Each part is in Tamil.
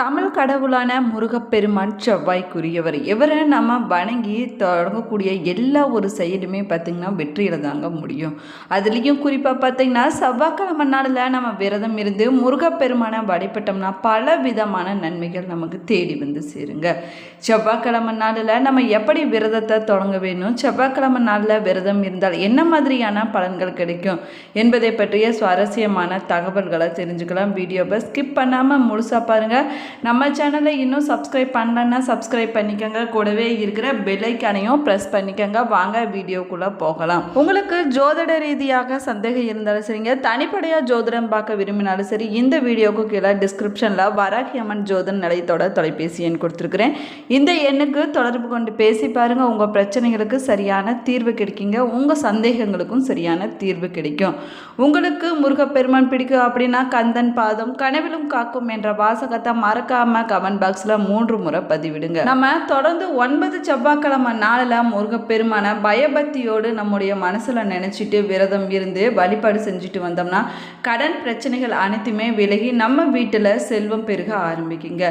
தமிழ் கடவுளான முருகப்பெருமான் செவ்வாய்க்குரியவர். இவரை நம்ம வணங்கி தொடங்கக்கூடிய எல்லா ஒரு செயலுமே பார்த்திங்கன்னா வெற்றியில் தாங்க முடியும். அதுலேயும் குறிப்பாக பார்த்திங்கன்னா செவ்வாய்க்கிழமை நாளில் நம்ம விரதம் இருந்து முருகப்பெருமானை வழிபட்டோம்னா பல விதமான நன்மைகள் நமக்கு தேடி வந்து சேருங்க. செவ்வாய்க்கிழமை நாளில் நம்ம எப்படி விரதத்தை தொடங்க வேணும்? செவ்வாய்க்கிழமை நாளில் விரதம் இருந்தால் என்ன மாதிரியான பலன்கள் கிடைக்கும்? என்பதை பற்றிய சுவாரஸ்யமான தகவல்களை தெரிஞ்சுக்கலாம். வீடியோவை ஸ்கிப் பண்ணாமல் முழுசாக பாருங்கள் நம்ம சேனலை இன்னும் சப்ஸ்கிரைப் பண்ணலன்னா சப்ஸ்கிரைப் பண்ணிக்கோங்க. கூடவே இருக்கிற பெல்லைக்கானையும் ப்ரெஸ் பண்ணிக்கோங்க. வாங்க வீடியோக்குள்ளே போகலாம். உங்களுக்கு ஜோதிட ரீதியாக சந்தேகம் இருந்தாலும் சரிங்க. தனிப்படையாக ஜோதிடம் பார்க்க விரும்பினாலும் சரி இந்த வீடியோவுக்கு கீழே டிஸ்கிரிப்ஷனில் வராகி அம்மன் ஜோதன் நிலையத்தோட தொலைபேசி எண் கொடுத்துருக்குறேன். இந்த எண்ணுக்கு தொடர்பு கொண்டு பேசி பாருங்கள் உங்கள் பிரச்சனைகளுக்கு சரியான தீர்வு கிடைக்குங்க. உங்கள் சந்தேகங்களுக்கும் சரியான தீர்வு கிடைக்கும். உங்களுக்கு முருகப்பெருமான் பிடிக்கும் அப்படின்னா கந்தன் பாதம் கனவிலும் காக்கும் என்ற வாசகத்தை மறக்காம கமெண்ட் பாக்ஸில் மூன்று முறை பதிவிடுங்க. நம்ம தொடர்ந்து ஒன்பது செவ்வாய்க்கிழமை நாளில் முருகப்பெருமான பயபக்தியோடு நம்முடைய மனசில் நினச்சிட்டு விரதம் இருந்து வழிபாடு செஞ்சுட்டு வந்தோம்னா கடன் பிரச்சனைகள் அனைத்துமே விலகி நம்ம வீட்டில் செல்வம் பெருக ஆரம்பிக்குங்க.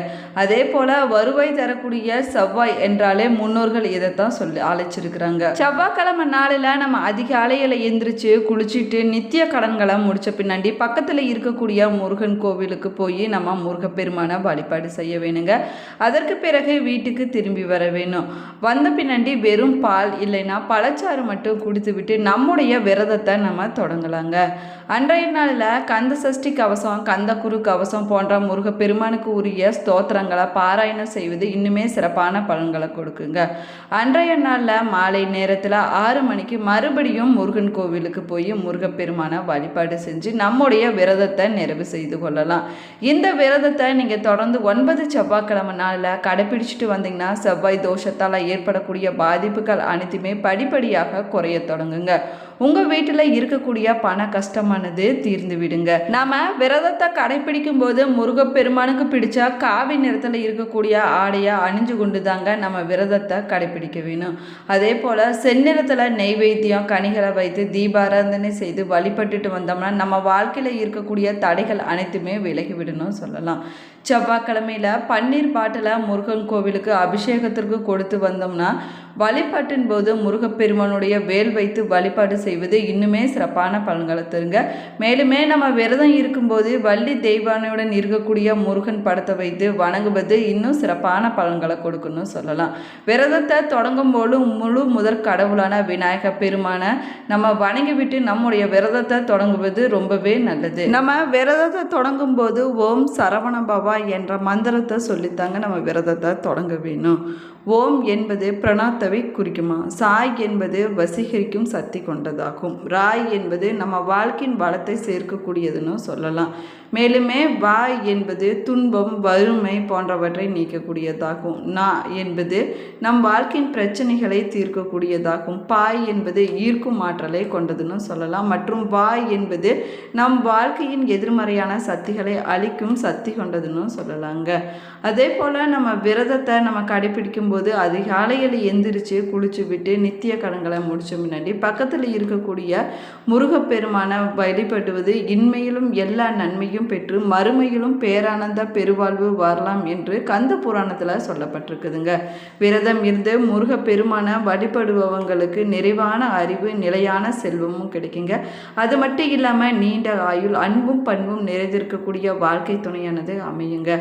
அதே போல் வருவாய் தரக்கூடிய செவ்வாய் என்றாலே முன்னோர்கள் இதைத்தான் சொல்லி அழைச்சிருக்கிறாங்க. செவ்வாய்க்கிழமை நாளில் நம்ம அதிகாலையில் எந்திரிச்சு குளிச்சுட்டு நித்திய கடன்களை முடிச்ச பின்னாடி பக்கத்தில் இருக்கக்கூடிய முருகன் கோவிலுக்கு போய் நம்ம முருகப்பெருமான வழிபாடு செய்ய வேணுங்க. அதற்கு பிறகு வீட்டுக்கு திரும்பி வர வேணும். வந்த பின்னாடி வெறும் பால் இல்லைன்னா பழச்சாறு மட்டும் குடித்துவிட்டு நம்முடைய விரதத்தை நம்ம தொடங்கலாங்க. அன்றைய நாளில் கந்த சஷ்டி கவசம் கந்த குரு கவசம் போன்ற முருகப்பெருமானுக்கு உரிய ஸ்தோத்திரங்களை பாராயணம் செய்வது இன்னுமே சிறப்பான பலன்களை கொடுக்குங்க. அன்றைய நாளில் மாலை நேரத்தில் ஆறு மணிக்கு மறுபடியும் முருகன் கோவிலுக்கு போய் முருகப்பெருமானை வழிபாடு செஞ்சு நம்முடைய விரதத்தை நிறைவு செய்து கொள்ளலாம். இந்த விரதத்தை நீங்கள் தொடர்ந்து ஒன்பது செவ்வாய்க்கிழமை நாளில் கடைப்பிடிச்சிட்டு வந்தீங்கன்னா செவ்வாய் தோஷத்தால் ஏற்படக்கூடிய பாதிப்புகள் அனைத்துமே படிப்படியாக குறைய தொடங்குங்க. உங்கள் வீட்டில் இருக்கக்கூடிய பண கஷ்டமானது தீர்ந்து விடுங்க. நாம விரதத்தை கடைப்பிடிக்கும் போது முருகப்பெருமானுக்கு பிடிச்சா காவி நிறத்தில் இருக்கக்கூடிய ஆடையை அணிஞ்சு கொண்டு தாங்க நம்ம விரதத்தை கடைப்பிடிக்க வேணும். அதே போல் செந்நிறத்தில் நெய்வேத்தியம் கனிகளை வைத்து தீபாராதனை செய்து வழிபட்டுட்டு வந்தோம்னா நம்ம வாழ்க்கையில் இருக்கக்கூடிய தடைகள் அனைத்துமே விலகி விடணும் சொல்லலாம். செவ்வாய்க்கிழமையில் பன்னீர் பாட்டில் முருகன் கோவிலுக்கு அபிஷேகத்திற்கு கொடுத்து வந்தோம்னா வழிபாட்டின் போது முருகப்பெருமானுடைய வேல் வைத்து வழிபாடு செய்வது இன்னுமே சிறப்பான பலன்களை தருங்க. மேலுமே நம்ம விரதம் இருக்கும்போது வள்ளி தெய்வானையுடன் இருக்கக்கூடிய முருகன் படத்தை வைத்து வணங்குவது இன்னும் சிறப்பான பலன்களை கொடுக்குன்னு சொல்லலாம். விரதத்தை தொடங்கும் போது முழு முதற் கடவுளான விநாயக பெருமான நம்ம வணங்கிவிட்டு நம்முடைய விரதத்தை தொடங்குவது ரொம்பவே நல்லது. நம்ம விரதத்தை தொடங்கும் போது ஓம் சரவண பவா என்ற மந்திரத்தை சொல்லித்தாங்க. நம்ம விரதத்தை தொடங்க வேணும். ஓம் என்பது பிரணாத்தவை குறிக்குமா? சாய் என்பது வசீகரிக்கும் சக்தி கொண்டதாகும். ராய் என்பது நம்ம வாழ்க்கையின் வளத்தை சேர்க்கக்கூடியதுன்னு சொல்லலாம். மேலுமே வாய் என்பது துன்பம் வறுமை போன்றவற்றை நீக்கக்கூடியதாகும். நா என்பது நம் வாழ்க்கையின் பிரச்சனைகளை தீர்க்கக்கூடியதாகும். பாய் என்பது ஈர்க்கும் ஆற்றலை கொண்டதுன்னு சொல்லலாம். மற்றும் வாய் என்பது நம் வாழ்க்கையின் எதிர்மறையான சக்திகளை அழிக்கும் சக்தி கொண்டதுன்னு சொல்லலாங்க. அதே போல் நம்ம விரதத்தை நம்ம கடைபிடிக்கும் போது அதிகாலையில் எந்திரிச்சு குளிச்சு விட்டு நித்திய கடன்களை முடிச்ச முன்னாடி பக்கத்தில் இருக்கக்கூடிய முருகப்பெருமான வழிபடுவது இன்மையிலும் எல்லா நன்மையும் பெற்று மறுமையிலும் பேரானந்த பெருவாழ்வு வரலாம் என்று கந்த புராணத்தில் சொல்லப்பட்டிருக்குதுங்க. விரதம் இருந்து முருகப்பெருமான வழிபடுபவங்களுக்கு நிறைவான அறிவு நிலையான செல்வமும் கிடைக்குங்க. அது மட்டும் இல்லாமல் நீண்ட ஆயுள் அன்பும் பண்பும் நிறைந்திருக்கக்கூடிய வாழ்க்கை துணையானது அமையுங்க.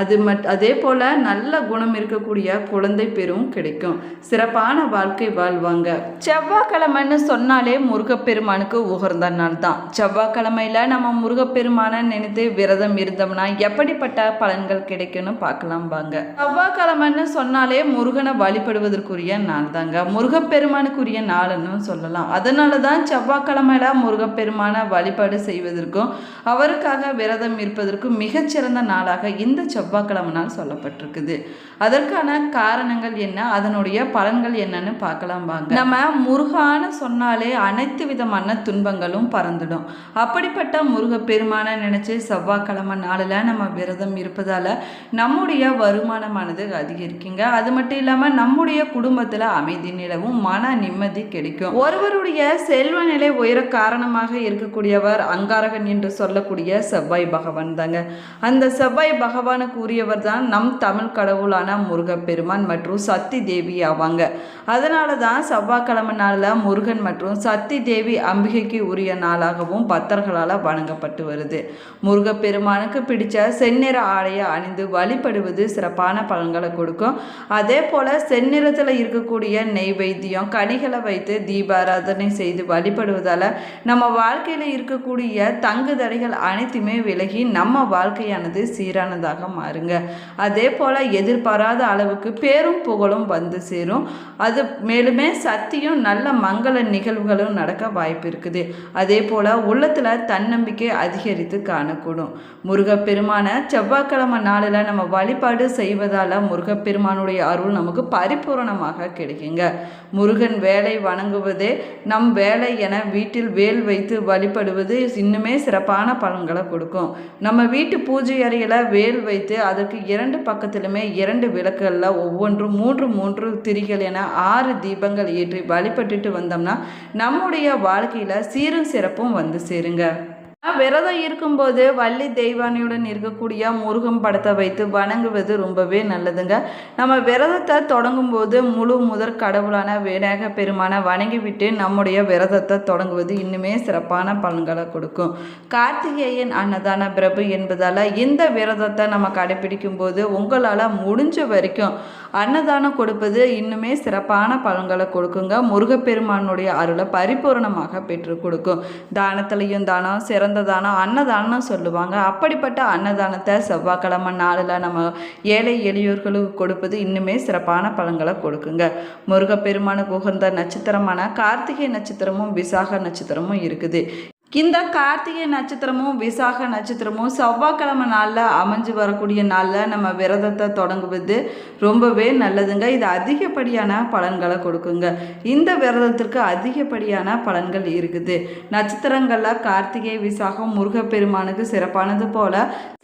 அது மட் அதே போல் நல்ல குணம் இருக்கக்கூடிய குழந்தை பெரும் கிடைக்கும். சிறப்பான வாழ்க்கை வாழ்வாங்க. செவ்வாய்க்கிழமைன்னு சொன்னாலே முருகப்பெருமானுக்கு உகர்ந்த நாள் தான். செவ்வாய்க்கிழமையில் நம்ம முருகப்பெருமானை நினைத்து விரதம் இருந்தோம்னா எப்படிப்பட்ட பலன்கள் கிடைக்கும்னு பார்க்கலாம் வாங்க. செவ்வாய்க்கிழமைன்னு சொன்னாலே முருகனை வழிபடுவதற்குரிய நாள் தாங்க. முருகப்பெருமானுக்குரிய நாள்னு சொல்லலாம். அதனால தான் செவ்வாய்க்கிழமையில முருகப்பெருமானை வழிபாடு செய்வதற்கும் அவருக்காக விரதம் இருப்பதற்கும் மிகச்சிறந்த நாளாக இந்த செவ்வாய்க்கிழமை நாள் சொல்லப்பட்டிருக்குது. அதற்கான காரணம் காரணங்கள் என்ன? அதனுடைய பலன்கள் என்னன்னு பார்க்கலாம் வாங்க. நம்ம முருகான்னு சொன்னாலே அனைத்து விதமான துன்பங்களும் பறந்துடும். அப்படிப்பட்ட முருக பெருமானை நினைச்சு செவ்வாய்க்கிழமை நாளில் நம்ம விரதம் இருப்பதால் நம்முடைய வருமானமானது அதிகரிக்குங்க. அது மட்டும் இல்லாமல் நம்முடைய குடும்பத்தில் அமைதி நிலவும் மன நிம்மதி கிடைக்கும். ஒருவருடைய செல்வ நிலை உயர காரணமாக இருக்கக்கூடியவர் அங்காரகன் என்று சொல்லக்கூடிய செவ்வாய் பகவான் தாங்க. அந்த செவ்வாய் செவ்வாய் பகவானுக்கு உரியவர் தான் நம் தமிழ் கடவுளான முருகப்பெருமான். மற்றும் சக்தி தேவி ஆவாங்க. அதனால தான் செவ்வாய்க்கிழமை நாளில் முருகன் மற்றும் சக்தி தேவி அம்பிகைக்கு உரிய நாளாகவும் பக்தர்களால் வணங்கப்பட்டு வருது. முருகப்பெருமானுக்கு பிடிச்ச செந்நிற ஆடையை அணிந்து வழிபடுவது சிறப்பான பலன்களை கொடுக்கும். அதே போல் செந்நிறத்தில் இருக்கக்கூடிய நெய்வேத்தியம் கனிகளை வைத்து தீபாராதனை செய்து வழிபடுவதால் நம்ம வாழ்க்கையில் இருக்கக்கூடிய தங்கு தடைகள் அனைத்துமே விலகி நம்ம வாழ்க்கையானது சீரானதாக மாறுங்க. அதே போல் எதிர்பாராத அளவுக்கு பேர் பேரும் புகழும் வந்து சேரும். அது மேலுமே சக்தியும் நல்ல மங்கள நிகழ்வுகளும் நடக்க வாய்ப்பு இருக்குது. அதே போல் உள்ளத்தில் தன்னம்பிக்கை அதிகரித்து காணக்கூடும். முருகப்பெருமான செவ்வாய்க்கிழமை நாளில் நம்ம வழிபாடு செய்வதால் முருகப்பெருமானுடைய அருள் நமக்கு பரிபூரணமாக கிடைக்குங்க. முருகன் வேலை வணங்குவதே நம் வேலை என வீட்டில் வேல் வைத்து வழிபடுவது இன்னுமே சிறப்பான பலன்களை கொடுக்கும். நம்ம வீட்டு பூஜை அறையில் வேல் வைத்து அதற்கு இரண்டு பக்கத்திலுமே இரண்டு விளக்குகளில் ஒன்று மூன்று மூன்று திரிகள் என ஆறு தீபங்கள் ஏற்றி வழிபட்டுட்டு வந்தோம்னா நம்முடைய வாழ்க்கையில் சீரும் சிறப்பும் வந்து சேருங்க. விரதம் இருக்கும்போது வள்ளி தெய்வானியுடன் இருக்கக்கூடிய முருகன் படத்தை வைத்து வணங்குவது ரொம்பவே நல்லதுங்க. நம்ம விரதத்தை தொடங்கும்போது முழு முதற் கடவுளான விநாயக பெருமானை வணங்கிவிட்டு நம்முடைய விரதத்தை தொடங்குவது இன்னுமே சிறப்பான பலன்களை கொடுக்கும். கார்த்திகேயன் அன்னதான பிரபு என்பதால் இந்த விரதத்தை நம்ம கடைபிடிக்கும் போது உங்களால் முடிஞ்ச வரைக்கும் அன்னதானம் கொடுப்பது இன்னுமே சிறப்பான பலன்களை கொடுக்குங்க. முருகப்பெருமானுடைய அருளை பரிபூரணமாக பெற்று கொடுக்கும். தானத்திலையும் தானம் சிறந்த தானம் அன்னதானம் சொல்லுவாங்க. அப்படிப்பட்ட அன்னதானத்தை செவ்வாய்க்கிழமை நாளில் நம்ம ஏழை எளியோர்களுக்கு கொடுப்பது இன்னுமே சிறப்பான பலன்களை கொடுக்குங்க. முருகப்பெருமானுக்கு உகந்த நட்சத்திரமான கார்த்திகை நட்சத்திரமும் விசாக நட்சத்திரமும் இருக்குது. இந்த கார்த்திகை நட்சத்திரமும் விசாக நட்சத்திரமும் செவ்வாய்க்கிழமை நாளில் அமைஞ்சு வரக்கூடிய நாளில் நம்ம விரதத்தை தொடங்குவது ரொம்பவே நல்லதுங்க. இது அதிகப்படியான பலன்களை கொடுக்குங்க. இந்த விரதத்திற்கு அதிகப்படியான பலன்கள் இருக்குது. நட்சத்திரங்களில் கார்த்திகை விசாகம் முருகப்பெருமானுக்கு சிறப்பானது போல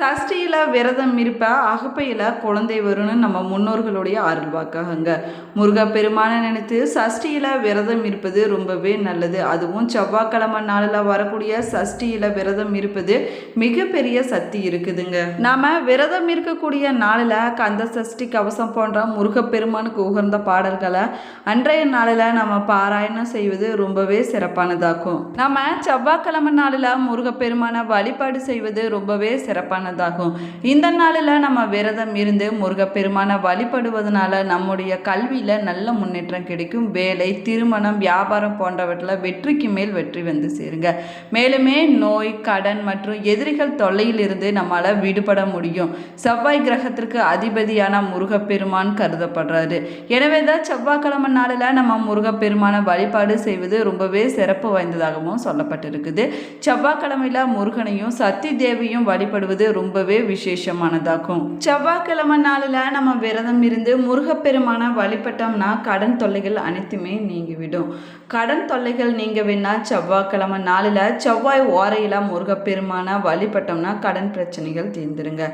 சஷ்டியில் விரதம் இருப்ப அகப்பையில் குழந்தை வரும்னு நம்ம முன்னோர்களுடைய அருள்வாக்காகங்க. முருகப்பெருமானை நினைத்து சஷ்டியில் விரதம் இருப்பது ரொம்பவே நல்லது. அதுவும் செவ்வாய்க்கிழமை நாளில் வரக்கூடிய வரக்கூடிய சஷ்டியில் விரதம் இருப்பது மிகப்பெரிய சக்தி இருக்குதுங்க. நாம் விரதம் இருக்கக்கூடிய நாளில் கந்த சஷ்டி கவசம் போன்ற முருகப்பெருமானுக்கு உகர்ந்த பாடல்களை அன்றைய நாளில் நம்ம பாராயணம் செய்வது ரொம்பவே சிறப்பானதாகும். நம்ம செவ்வாய்க்கிழமை நாளில் முருகப்பெருமானை வழிபாடு செய்வது ரொம்பவே சிறப்பானதாகும். இந்த நாளில் நம்ம விரதம் இருந்து முருகப்பெருமானை வழிபடுவதனால நம்முடைய கல்வியில் நல்ல முன்னேற்றம் கிடைக்கும். வேலை திருமணம் வியாபாரம் போன்றவற்றில் வெற்றிக்கு மேல் வெற்றி வந்து சேருங்க. மேலுமே நோய் கடன் மற்றும் எதிரிகள் தொல்லையிலிருந்து நம்மளால் விடுபட முடியும். செவ்வாய் கிரகத்திற்கு அதிபதியான முருகப்பெருமான் கருதப்படுறாரு. எனவே தான் செவ்வாய்க்கிழமை நாளில் நம்ம முருகப்பெருமானை வழிபாடு செய்வது ரொம்பவே சிறப்பு வாய்ந்ததாகவும் சொல்லப்பட்டிருக்குது. செவ்வாய்க்கிழமையில் முருகனையும் சக்தி தேவியும் வழிபடுவது ரொம்பவே விசேஷமானதாகும். செவ்வாய்க்கிழமை நாளில் நம்ம விரதம் இருந்து முருகப்பெருமானை வழிபட்டோம்னா கடன் தொல்லைகள் அனைத்துமே நீங்கிவிடும். கடன் தொல்லைகள் நீங்க வேணா செவ்வாய்க்கிழமை நாளில் செவ்வாய் ஓரையில் முருகப்பெருமானை வழிபட்டோம்னா கடன் பிரச்சனைகள் தீர்ந்துருங்க.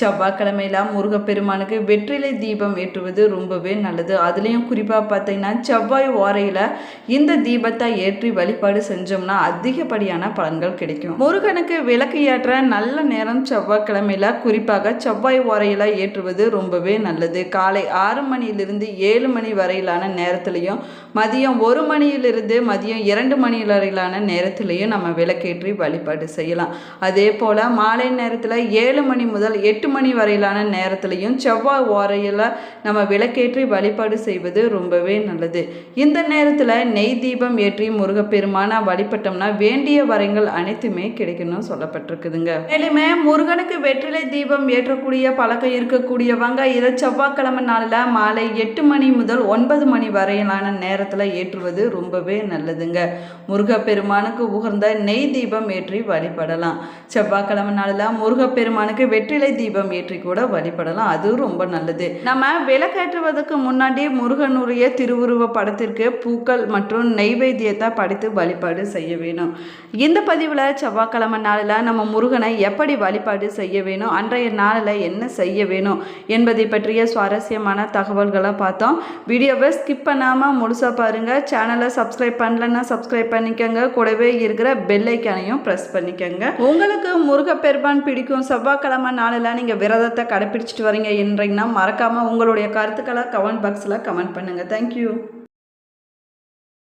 செவ்வாய்க்கிழமையில முருகப்பெருமானுக்கு வெற்றிலை தீபம் ஏற்றுவது ரொம்பவே நல்லது. அதுலேயும் குறிப்பாக பார்த்தீங்கன்னா செவ்வாய் ஓரையில் இந்த தீபத்தை ஏற்றி வழிபாடு செஞ்சோம்னா அதிகப்படியான பலன்கள் கிடைக்கும். முருகனுக்கு விளக்கு ஏற்ற நல்ல நேரம் செவ்வாய்க்கிழமையில குறிப்பாக செவ்வாய் ஓரையில் ஏற்றுவது ரொம்பவே நல்லது. காலை ஆறு மணியிலிருந்து ஏழு மணி வரையிலான நேரத்திலையும் மதியம் ஒரு மணியிலிருந்து மதியம் இரண்டு மணி வரையிலான நேரத்திலையும் நம்ம விளக்கேற்றி வழிபாடு செய்யலாம். அதே போல் மாலை நேரத்தில் ஏழு மணி முதல் எட்டு மணி வரையிலான நேரத்துலையும் செவ்வாய் ஓரையில் நம்ம விளக்கேற்றி வழிபாடு செய்வது ரொம்பவே நல்லது. இந்த நேரத்தில் நெய் தீபம் ஏற்றி முருகப்பெருமான வழிபட்டோம்னா வேண்டிய வரங்கள் அனைத்துமே கிடைக்கணும் சொல்லப்பட்டிருக்குதுங்க. மேலுமே முருகனுக்கு வெற்றிலை தீபம் ஏற்றக்கூடிய பழக்கம் இருக்கக்கூடியவங்க இதை செவ்வாய்க்கிழமை நாளில் மாலை எட்டு மணி முதல் ஒன்பது மணி வரையிலான நேரத்தில் ஏற்றுவது ரொம்பவே நல்லதுங்க. முருகப்பெருமானுக்கு உகந்த நெய் தீபம் ஏற்றி வழிபடலாம். செவ்வாய்க்கிழமை நாளில் முருகப்பெருமானுக்கு வெற்றிலை தீபம் ஏற்றி கூட வழிபடலாம். அதுவும் ரொம்ப நல்லது. நம்ம விளக்கேற்றுவதற்கு முன்னாடி முருகனுடைய திருவுருவ படத்திற்கு பூக்கள் மற்றும் நெய்வேத்தியத்தை படைத்து வழிபாடு செய்ய வேணும். இந்த பதிவில் செவ்வாய்க்கிழமை நாளில் நம்ம முருகனை எப்படி வழிபாடு செய்ய வேணும்? அன்றைய நாளில் என்ன செய்ய வேணும்? என்பதை பற்றிய சுவாரஸ்யமான தகவல்களை பார்த்தோம். வீடியோவை ஸ்கிப் பண்ணாமல் முழுசாக பாருங்கள் சேனலை சப்ஸ்கிரைப் பண்ணலன்னா சப்ஸ்கிரைப் பண்ணிக்கோங்க. கூடவே இருக்கிற பெல்லைக்கானையும் ப்ரெஸ் பண்ணிக்கோங்க. உங்களுக்கு முருகப்பெருமான் பிடிக்கும் செவ்வாய்க்கிழமை நாளில் நீங்கள் விரதத்தை கடைப்பிடிச்சிட்டு வரீங்க என்றீங்கன்னா மறக்காமல் உங்களுடைய கருத்துக்களை கமெண்ட் பாக்ஸில் கமெண்ட் பண்ணுங்கள் தேங்க்யூ